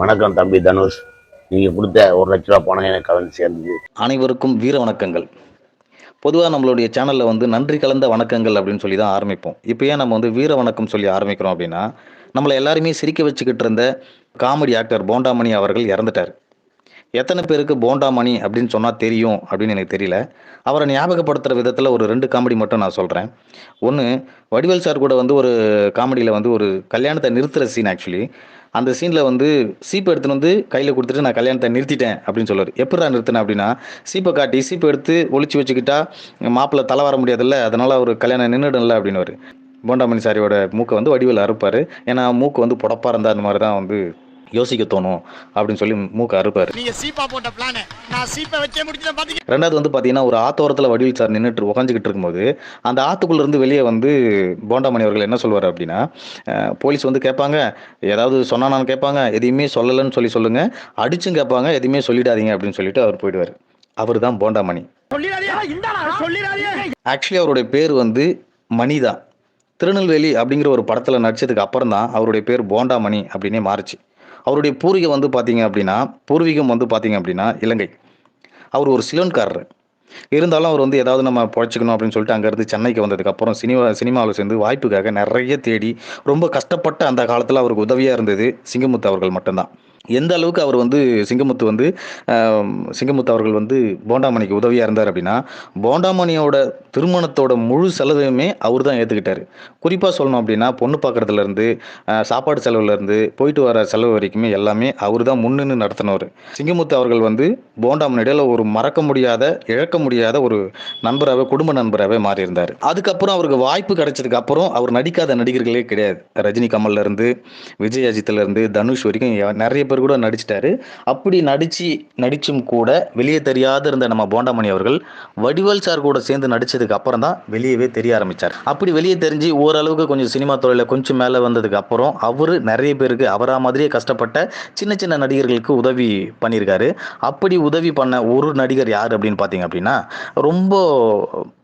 வணக்கம் தம்பி தனுஷ். நீங்கள் கொடுத்த ஒரு லட்ச ரூபா பணம் எனக்கு கலந்து சேர்ந்து அனைவருக்கும் வீர வணக்கங்கள். பொதுவாக நம்மளுடைய சேனலில் வந்து நன்றி கலந்த வணக்கங்கள் அப்படின்னு சொல்லி தான் ஆரம்பிப்போம். இப்போ ஏன் நம்ம வந்து வீர வணக்கம் சொல்லி ஆரம்பிக்கிறோம் அப்படின்னா நம்மளை எல்லாருமே சிரிக்க வச்சுக்கிட்டு இருந்த காமெடி ஆக்டர் போண்டாமணி அவர்கள் இறந்துட்டார். எத்தனை பேருக்கு போண்டாமணி அப்படின்னு சொன்னால் தெரியும் அப்படின்னு எனக்கு தெரியல. அவரை ஞாபகப்படுத்துகிற விதத்தில் ஒரு ரெண்டு காமெடி மட்டும் நான் சொல்கிறேன் ஒன்று வடிவேல் சார் கூட வந்து ஒரு காமெடியில் வந்து ஒரு கல்யாணத்தை நிறுத்துகிற சீன் ஆக்சுவலி அந்த சீனில் வந்து சீப்பை எடுத்துன்னு வந்து கையில் கொடுத்துட்டு நான் கல்யாணத்தை நிறுத்திட்டேன் அப்படின்னு சொல்லுவார் எப்படா நிறுத்தினேன் அப்படின்னா சீப்பை காட்டி சீப்பை எடுத்து ஒழிச்சு வச்சுக்கிட்டா மாப்பிள்ளை தலை வர முடியாதுல்ல அதனால் அவர் கல்யாணம் நின்றுடும்ல அப்படின்னு போண்டாமணி சாரியோட மூக்கை வந்து வடிவில் அறுப்பார். ஏன்னா மூக்கு வந்து புடப்பாக இருந்தால் அந்த மாதிரி தான் வந்து யோசிக்க தோணும் அப்படின்னு சொல்லி மூக்கை அறுப்பார். நீங்க சீப்பா போட்ட பிளான் நான் சீப்பை வச்சே முடிச்சுட்டேன் பாத்தீங்க ரெண்டாவது வந்து பார்த்தீங்கன்னா ஒரு ஆத்தோரத்தில் வடிவில் சார் நின்றுட்டு உக்காஞ்சிக்கிட்டு இருக்கும்போது அந்த ஆத்துக்குள்ள இருந்து வெளியே வந்து போண்டாமணி அவர்கள் என்ன சொல்வார் அப்படின்னா போலீஸ் வந்து கேட்பாங்க ஏதாவது சொன்னானான்னு கேட்பாங்க எதையுமே சொல்லலைன்னு சொல்லி சொல்லுங்க அடிச்சும் கேட்பாங்க எதையுமே சொல்லிடாதீங்க அப்படின்னு சொல்லிட்டு அவர் போயிடுவார். அவர் தான் போண்டாமணி. ஆக்சுவலி அவருடைய பேர் வந்து மணி தான் திருநெல்வேலி அப்படிங்கிற ஒரு படத்தில் நடிச்சதுக்கு அப்புறம் தான் அவருடைய பேர் போண்டாமணி அப்படின்னே மாறுச்சு. அவருடைய பூர்வீகம் வந்து பார்த்தீங்க அப்படின்னா பூர்வீகம் வந்து பார்த்தீங்க அப்படின்னா இலங்கை. அவர் ஒரு சிலோன்காரர். இருந்தாலும் அவர் வந்து ஏதாவது நம்ம பழச்சிக்கணும் அப்படின்னு சொல்லிட்டு அங்கேருந்து சென்னைக்கு வந்ததுக்கப்புறம் சினிமா சினிமாவில் சேர்ந்து வாய்ப்புக்காக நிறைய தேடி ரொம்ப கஷ்டப்பட்ட அந்த காலத்தில் அவருக்கு உதவியாக இருந்தது சிங்கமுத்து அவர்கள் மட்டும்தான். எந்த அளவுக்கு அவர் வந்து சிங்கமுத்து வந்து சிங்கமுத்து அவர்கள் வந்து போண்டாமணிக்கு உதவியாக இருந்தார் அப்படின்னா போண்டாமணியோட திருமணத்தோட முழு செலவையுமே அவர் தான் ஏற்றுக்கிட்டார் குறிப்பாக சொல்லணும் அப்படின்னா பொண்ணு பார்க்குறதுலேருந்து சாப்பாடு செலவுலேருந்து போயிட்டு வர செலவு வரைக்குமே எல்லாமே அவர் தான் முன்னின்று நடத்தினவர். சிங்கமுத்து அவர்கள் வந்து போண்டாமன் இடையில ஒரு மறக்க முடியாத இழக்க முடியாத ஒரு நண்பராகவே குடும்ப நண்பராகவே மாறியிருந்தார். அதுக்கப்புறம் அவருக்கு வாய்ப்பு கிடைச்சதுக்கு அப்புறம் அவர் நடிக்காத நடிகர்களே கிடையாது. ரஜினி கமல்லேருந்து விஜய் அஜித்லேருந்து தனுஷ் வரைக்கும் நிறைய பேர் கூட நடிச்சிட்டாரு. அப்படி நடிச்சு நடிச்சும் கூட வெளியே தெரியாத இருந்த நம்ம போண்டாமணி அவர்கள் வடிவல் சார் கூட சேர்ந்து நடிச்சதுக்கு அப்புறம் தான் வெளியவே தெரிய ஆரம்பிச்சார். அப்படி வெளியே தெரிஞ்சு ஓரளவுக்கு கொஞ்சம் சினிமா துறையில கொஞ்சம் மேலே வந்ததுக்கு அப்புறம் அவர் நிறைய பேருக்கு அவரா மாதிரியே கஷ்டப்பட்ட சின்ன சின்ன நடிகர்களுக்கு உதவி பண்ணியிருக்காரு. அப்படி உதவி பண்ண ஒரு நடிகர் யார் அப்படின்னு பார்த்தீங்க அப்படின்னா ரொம்ப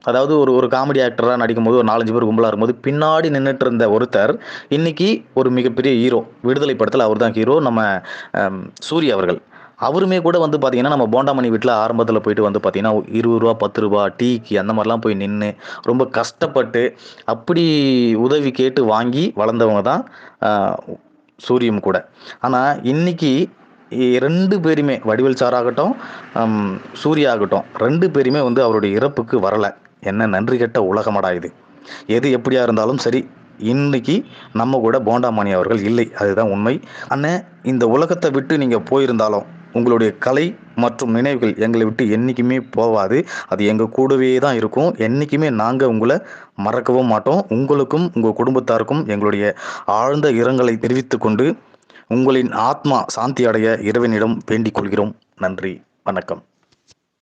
அதாவது ஒரு ஒரு காமெடி ஆக்டராக நடிக்கும்போது ஒரு நாலஞ்சு பேர் கும்பலாக இருக்கும்போது பின்னாடி நின்றுட்டு இருந்த ஒருத்தர் இன்னைக்கு ஒரு மிகப்பெரிய ஹீரோ விடுதலை படத்தில் அவர் தான் ஹீரோ நம்ம சூரிய அவர்கள். அவருமே கூட வந்து பார்த்தீங்கன்னா நம்ம போண்டாமணி வீட்டில் ஆரம்பத்தில் போயிட்டு வந்து பார்த்தீங்கன்னா இருபது ரூபா பத்து ரூபா டீக்கு அந்த மாதிரிலாம் போய் நின்று ரொம்ப கஷ்டப்பட்டு அப்படி உதவி கேட்டு வாங்கி வளர்ந்தவங்க தான் சூரியம் கூட. ஆனால் இன்னைக்கு ரெண்டு பேருமே வடிவல் சார் ஆகட்டும் சூர்யா ஆகட்டும் ரெண்டு பேருமே வந்து அவருடைய இறப்புக்கு வரலை. என்ன நன்றி கெட்ட உலகமடா இது. எது எப்படியா இருந்தாலும் சரி இன்னைக்கு நம்ம கூட போண்டாமணி அவர்கள் இல்லை. அதுதான் உண்மை. அண்ணன் இந்த உலகத்தை விட்டு நீங்கள் போயிருந்தாலும் உங்களுடைய கலை மற்றும் நினைவுகள் எங்களை விட்டு என்றைக்குமே போகாது அது எங்கள் கூடவே தான் இருக்கும். என்றைக்குமே நாங்கள் உங்களை மறக்கவும் மாட்டோம். உங்களுக்கும் உங்கள் குடும்பத்தாருக்கும் எங்களுடைய ஆழ்ந்த இரங்கலை தெரிவித்து கொண்டு உங்களின் ஆத்மா சாந்தி அடைய இறைவனிடம் வேண்டிக் கொள்கிறோம். நன்றி. வணக்கம்.